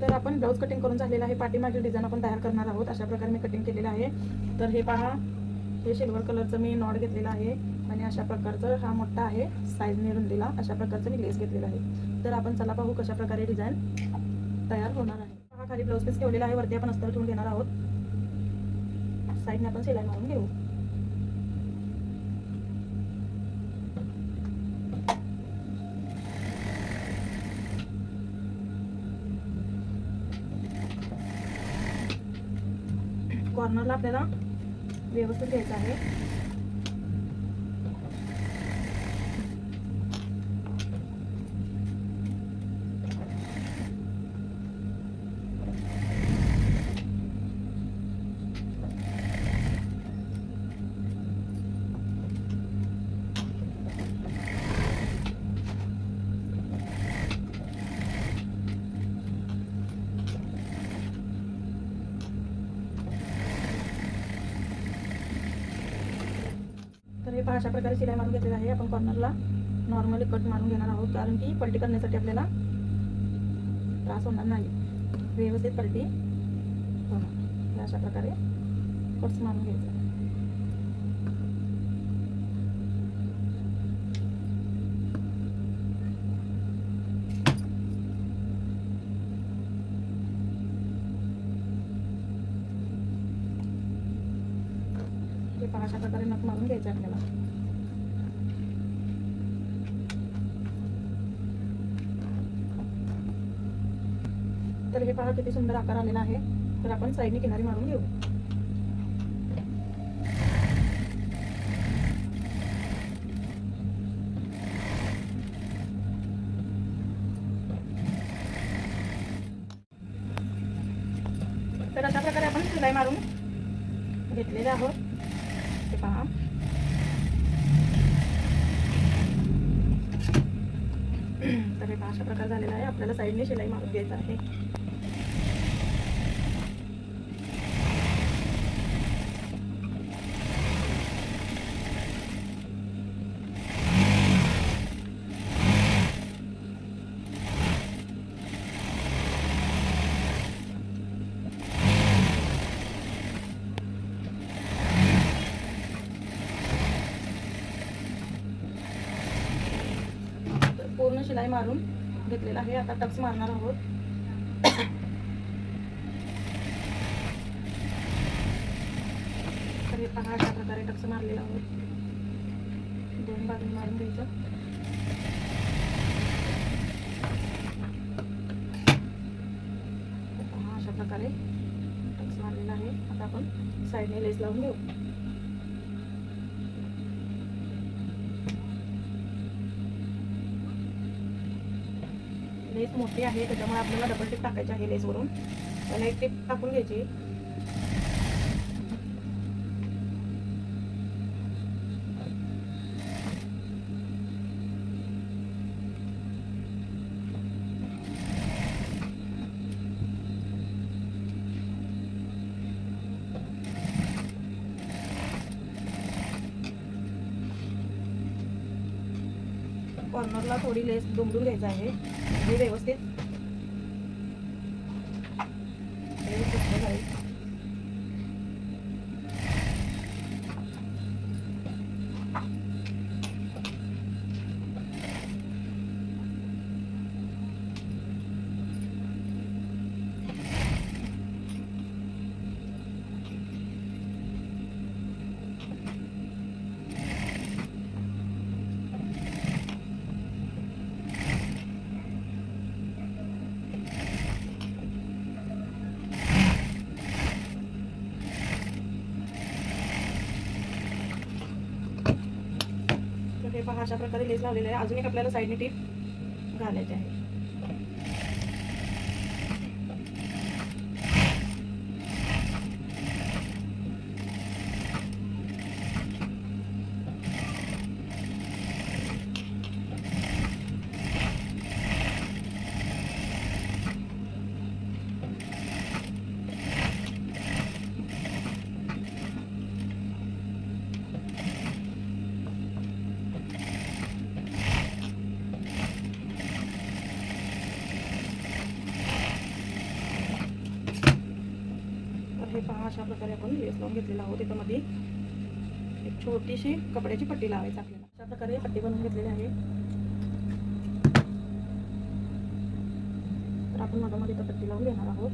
तर आपण blouse cutting करून झालेलं आहे. पाठीमागील डिझाईन आपण तयार करणार आहोत. अशा प्रकारे मी कटिंग केलेलं आहे. तर हे पहा. हे सिल्वर कलरचं मी नॉट घेतलेलं आहे. आणि अशा प्रकारचं हा मोठा आहे साईजने रुंदीला अशा प्रकारचं मी लेस घेतलेला आहे. तर आपण चला पाहू कशा प्रकारे डिझाईन तयार होणार आहे. हा खाली ब्लाऊज पीस ठेवलेला आहे. वरती आपण अस्तर ठेवून घेणार आहोत. साईडने आपण शिलाई मारून घेऊ. कॉर्नरला आपल्याला व्यवस्थित घ्यायचं आहे. पहा अशा प्रकारे शिलाई मारून घेतलेलं आहे. आपण कॉर्नरला नॉर्मली कट मारून घेणार आहोत कारण की पलटी करण्यासाठी आपल्याला त्रास होणार नाही. व्यवस्थित पलटी होणार. हे अशा प्रकारे कट्स मारून घ्यायचं हे पहा अशा प्रकारे नख मारून घ्यायचे आपल्याला. तर हे पहा किती सुंदर आकार आलेला आहे. तर आपण साईडने किनारी मारून घेऊ. तर अशा प्रकारे आपण शिलाई मारून घेतलेले आहोत. हे पहा तर हे पहा अशा प्रकार झालेला आहे. आपल्याला साईडने शिलाई मारून घ्यायचं आहे तर पूर्ण शिलाई मारून घेतलेला आहे. आता टक्स मारणार आहोत. तर हे पहा अशा प्रकारे टक्स मारलेला आहोत. दोन बाजून मारून घ्यायचं. पहा अशा प्रकारे टक्स मारलेला आहे. आता आपण साईडने लेस लावून घेऊ. लेस मोठी आहे त्याच्यामुळे आपल्याला डबल टिप टाकायची आहे लेसवरून. त्याला एक टिप टाकून घ्यायची. कॉर्नरला थोडी लेस दुमडून घ्यायचं आहे. म्हणजे व्यवस्थित हे पहा अशा प्रकारे लेस लावलेले आहे. अजून एक आपल्याला साईडने टीप घालायचे आहे. हे पहा अशा प्रकारे आपण लेस लावून घेतलेला आहोत. त्याच्यामध्ये एक छोटीशी कपड्याची पट्टी लावायची आपल्याला. अशा प्रकारे पट्टी बनवून घेतलेली आहे. तर आपण मधामध्ये इथं पट्टी लावून घेणार आहोत.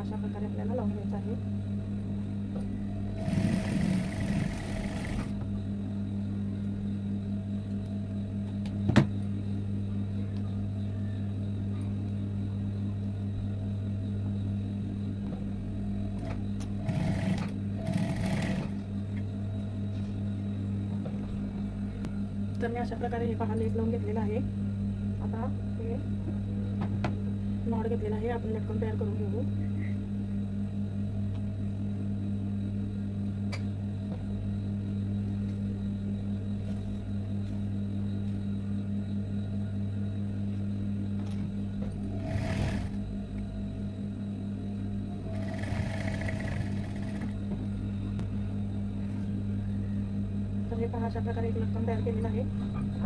अशा प्रकारे आपल्याला लावून घ्यायचं आहे. तर मी अशा प्रकारे हे पहा लेस लावून घेतलेलं आहे. आता हे नॉड घेतलेलं आहे आपण लटकन तयार करून घेऊ. हे पहा अशा प्रकारे एक लटकन तयार केलेलं आहे.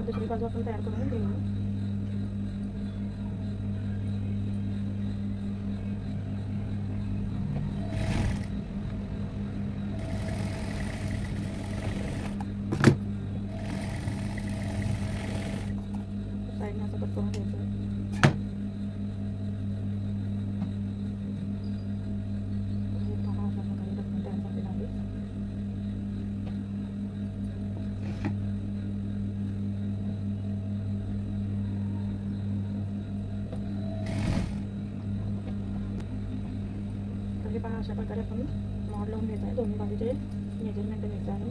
दुसरी बाजू आपण तयार करून घेऊ. पहा अशा प्रकारे आपण मॉड लावून घ्यायचं आहे दोन्ही बाजूचे मेजरमेंट घ्यायचं आहे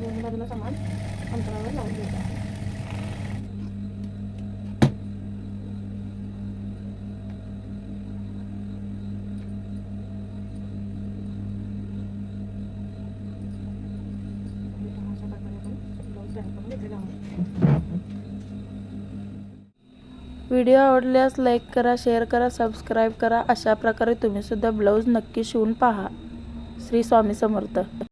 दोन्ही बाजूला समान अंतरावर लावून घ्यायचं आहे हे पहा अशा प्रकारे आपण ब्लाऊज तयार करून घेतलेला आहोत व्हिडिओ आवडल्यास लाईक करा शेअर करा सबस्क्राईब करा. अशा प्रकारे तुम्हीसुद्धा ब्लाऊज नक्की शिवून पहा. श्री स्वामी समर्थ.